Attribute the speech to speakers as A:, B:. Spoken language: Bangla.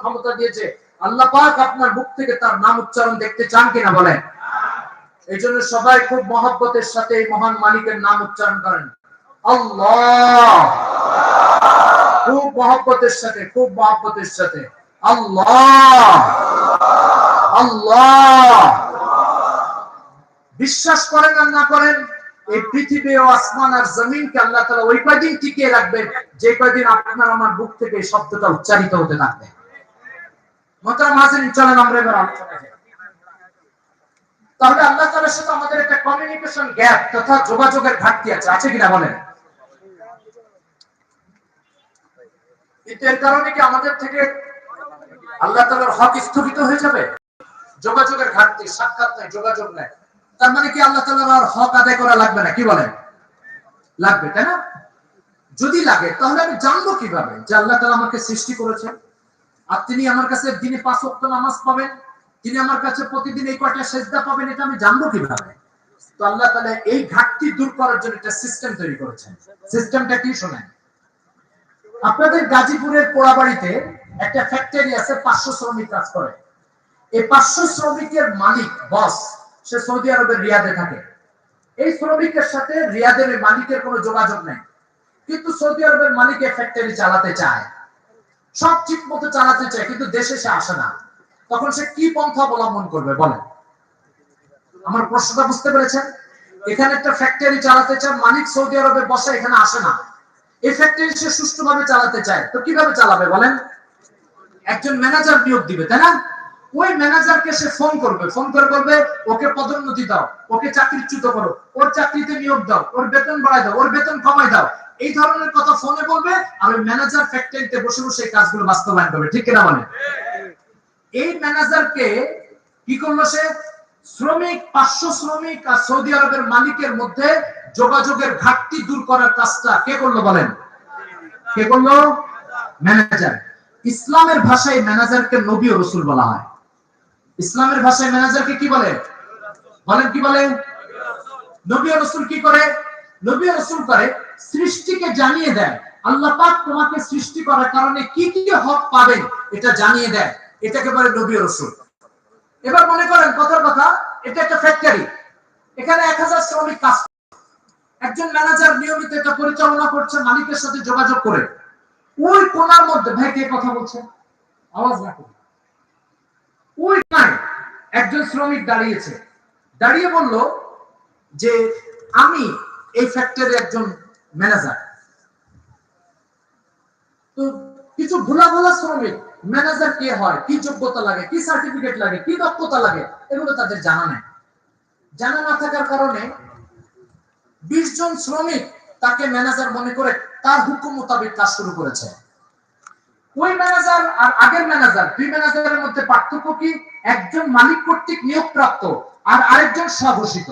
A: ক্ষমতা দিয়েছে। আল্লাহ পাক আপনার মুখ থেকে তার নাম উচ্চারণ দেখতে চান কিনা বলেন। এই জন্য সবাই খুব মহব্বতের সাথে এই মহান মালিকের নাম উচ্চারণ করেন। আল্লাহ! খুব মহব্বতের সাথে, খুব মহব্বতের সাথে। আল্লাহ! আল্লাহ! বিশ্বাস করেন আর না করেন, এই পৃথিবী ও আসমান আর জমিনকে আল্লাহ তালা ওই কয়দিন টিকিয়ে রাখবেন, যে কয়দিন আপনার আমার বুক থেকে এই শব্দটা উচ্চারিত হতে থাকবে। আলোচনায় তাহলে আল্লাহ তাআলার সাথে আমাদের একটা কমিউনিকেশন গ্যাপ তথা যোগাযোগের ঘাটতি আছে। আছে কিনা বলেন? কিন্তু এর কারণে কি আমাদের থেকে আল্লাহ তাআলার হক স্থগিত হয়ে যাবে? যোগাযোগের ঘাটতি, সাক্ষাৎ নাই, যোগাযোগ নাই। তার মানে কি আল্লাহ তাআলার আর হক আদায় করা লাগবে না? কি বলেন? লাগবে, তাই না? যদি লাগে, তাহলে আমি জানব কীভাবে যে আল্লাহ তাআলা আমাকে সৃষ্টি করেছেন? আর তিনি আমার কাছে দিনে পাঁচ ওয়াক্ত নামাজ পাবেন তিনি আমার কাছে প্রতিদিন এই কয়টা সেজদা পাবেন, এটা আমি জানব কীভাবে? তো আল্লাহ তাআলা এই ঘাটতি দূর করার জন্য একটা সিস্টেম তৈরি করেছেন। সিস্টেমটা কি শোনেন? আপনাদের গাজীপুরের পোড়াবাড়িতে একটা ফ্যাক্টরি আছে, পাঁচশো শ্রমিক কাজ করে। এই পাঁচশো শ্রমিকের মালিক বস সে সৌদি আরবের রিয়াদে থাকে। এই শ্রমিকের সাথে রিয়াদের মালিকের কোনো যোগাযোগ নেই। কিন্তু সৌদি আরবের মালিক এই ফ্যাক্টরি চালাতে চায়। সব ঠিক মতো চালাতে চায়, কিন্তু দেশে সে আসে না। তখন সে কি পন্থা অবলম্বন করবে, বলেন। আমার প্রশ্নটা বুঝতে পেরেছেন? এখানে একটা ফ্যাক্টরি চালাতে চায়, মালিক সৌদি আরবে বসে, এখানে আসে না। এই ফ্যাক্টরি সে সুষ্ঠুভাবে চালাতে চায়, তো কীভাবে চালাবে, বলেন? একজন ম্যানেজার নিয়োগ দিবে, তাই না? ওই ম্যানেজারকে সে ফোন করবে ফোন করে বলবে, ওকে পদোন্নতি দাও, ওকে চাকরিচ্যুত করো, ওর চাকরিতে নিয়োগ দাও, ওর বেতন বাড়ায় দাও, ওর বেতন কমায় দাও। এই ধরনের কথা ফোনে বলবে, আর ওই ম্যানেজার ফ্যাক্টরিতে বসে বসে এই কাজগুলো বাস্তবায়ন করবে, ঠিক কিনা মানে? এই ম্যানেজারকে কি করল সে? শ্রমিক, পাঁচশো শ্রমিক আর সৌদি আরবের মালিকের মধ্যে যোগাযোগের ঘাটতি দূর করার কাজটা কে করল বলেন? কে করল? ম্যানেজার ইসলামের ভাষায় ম্যানেজারকে নবী রসুল বলা হয়। ইসলামের ভাষায় ম্যানেজারকে কি বলে? বলেন কি বলে? নবী রসুল কি করে? নবী রসুল করে সৃষ্টিকে জানিয়ে দেয় আল্লাহ পাক তোমাকে সৃষ্টি করার কারণে কি কি হক পাবেন এটা জানিয়ে দেয় এটাকে বলে নবী এবার মনে করেন কথার কথা, এটা একটা ফ্যাক্টরি এখানে এক হাজার শ্রমিক কাজ একজন ম্যানেজার নিয়মিত এটা পরিচালনা করছে, মালিকের সাথে যোগাযোগ করে। ওই কোনার মধ্যে ভাই কথা বলছেন আওয়াজ না করে। ওই কোনায় একজন শ্রমিক দাঁড়িয়েছে। দাঁড়িয়ে বলল যে, আমি এই ফ্যাক্টরি একজন ম্যানেজার তো কিছু ভোলা ভোলা শ্রমিক ম্যানেজার কে হয়, কি যোগ্যতা লাগে, কি সার্টিফিকেট লাগে, কি দক্ষতা লাগে, এগুলো তাদের জানা নেই। জানা না থাকার কারণে বিশ জন শ্রমিক তাকে ম্যানেজার মনে করে তার হুকুম মোতাবেক কাজ শুরু করেছে। ওই ম্যানেজার আর আগের ম্যানেজার দুই ম্যানেজারের মধ্যে পার্থক্য কি? একজন মালিক কর্তৃক নিয়োগপ্রাপ্ত আর আরেকজন স্বঘোষিত।